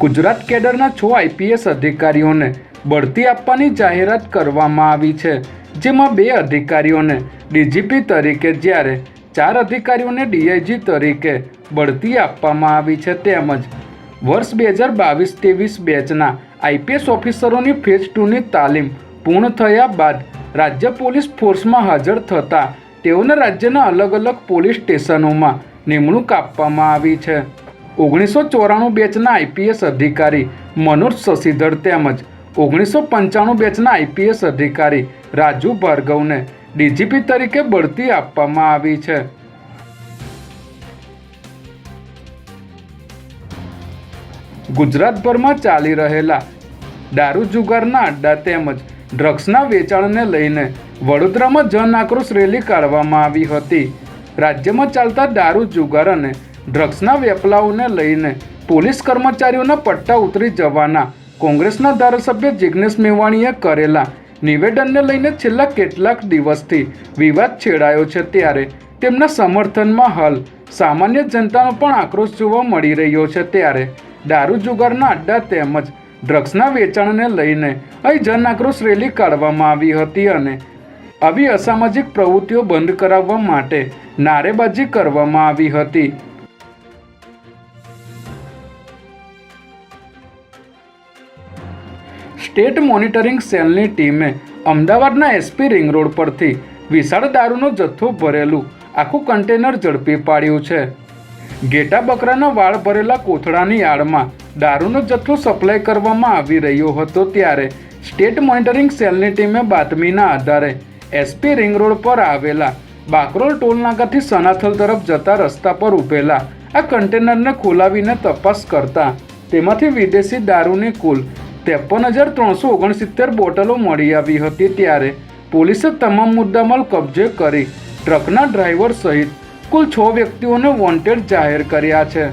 ગુજરાત કેડરના છ આઈપીએસ અધિકારીઓને બઢતી આપવાની જાહેરાત કરવામાં આવી છે, જેમાં બે અધિકારીઓને ડીજીપી તરીકે જ્યારે ચાર અધિકારીઓને ડીઆઈજી તરીકે બઢતી આપવામાં આવી છે તેમજ વર્ષ બે હજાર બાવીસ ત્રેવીસ બેચના આઈપીએસ ઓફિસરોની ફેઝ ટુની તાલીમ પૂર્ણ થયા બાદ રાજ્ય પોલીસ ફોર્સમાં હાજર થતાં તેઓને રાજ્યના અલગ અલગ પોલીસ સ્ટેશનોમાં નિમણૂક આપવામાં આવી છે. ઓગણીસો ચોરાણું બેચના આઈપીએસ અધિકારી મનોજ શશીધર તેમજ ઓગણીસો પંચાણું બેચના આઈપીએસ અધિકારી રાજુ ભાર્ગવને ડીજીપી તરીકે બઢતી આપવામાં આવી છે. ગુજરાતભરમાં ચાલી રહેલા દારૂ જુગારના અડ્ડા તેમજ ડ્રગ્સના વેચાણને લઈને વડોદરામાં જન આક્રોશ રેલી કાઢવામાં આવી હતી. રાજ્યમાં ચાલતા દારૂ જુગાર અને ડ્રગ્સના વેપલાઓને લઈને પોલીસ કર્મચારીઓના પટ્ટા ઉતરી જવાના. કોંગ્રેસના ધારાસભ્ય જિગ્નેશ મેવાણીએ કરેલા નિવેદનને લઈને છેલ્લા કેટલાક દિવસથી વિવાદ છેડાયો છે ત્યારે તેમના સમર્થનમાં હાલ સામાન્ય જનતાનો પણ આક્રોશ જોવા મળી રહ્યો છે ત્યારે દારૂ જુગારના અડ્ડા તેમજ ડ્રગ્સના વેચાણને લઈને અહીં જન આક્રોશ રેલી કાઢવામાં આવી હતી અને આવી અસામાજિક પ્રવૃત્તિઓ બંધ કરાવવા માટે નારેબાજી કરવામાં આવી હતી. સ્ટેટ મોનિટરિંગ સેલની ટીમે અમદાવાદના એસપી રિંગ રોડ પરથી વિશાળ દારૂનો જથ્થો ભરેલું આખું કન્ટેનર ઝડપી પાડ્યું છે. ઘેટા બકરાના વાળ ભરેલા કોથળાની આડમાં દારૂનો જથ્થો સપ્લાય કરવામાં આવી રહ્યો હતો ત્યારે સ્ટેટ મોનિટરિંગ સેલની ટીમે બાતમીના આધારે એસપી રિંગ રોડ પર આવેલા બાકરોલ ટોલનાકાથી સનાથલ તરફ જતા રસ્તા પર ઊભેલા આ કન્ટેનરને ખોલાવીને તપાસ કરતા તેમાંથી વિદેશી દારૂની કુલ ત્રેપન હજાર ત્રણસો ઓગણસિત્તેર બોટલો મળી આવી હતી ત્યારે પોલીસે તમામ મુદ્દામાલ કબજે કરી ટ્રકના ડ્રાઈવર સહિત કુલ છ વ્યક્તિઓને વોન્ટેડ જાહેર કર્યા છે.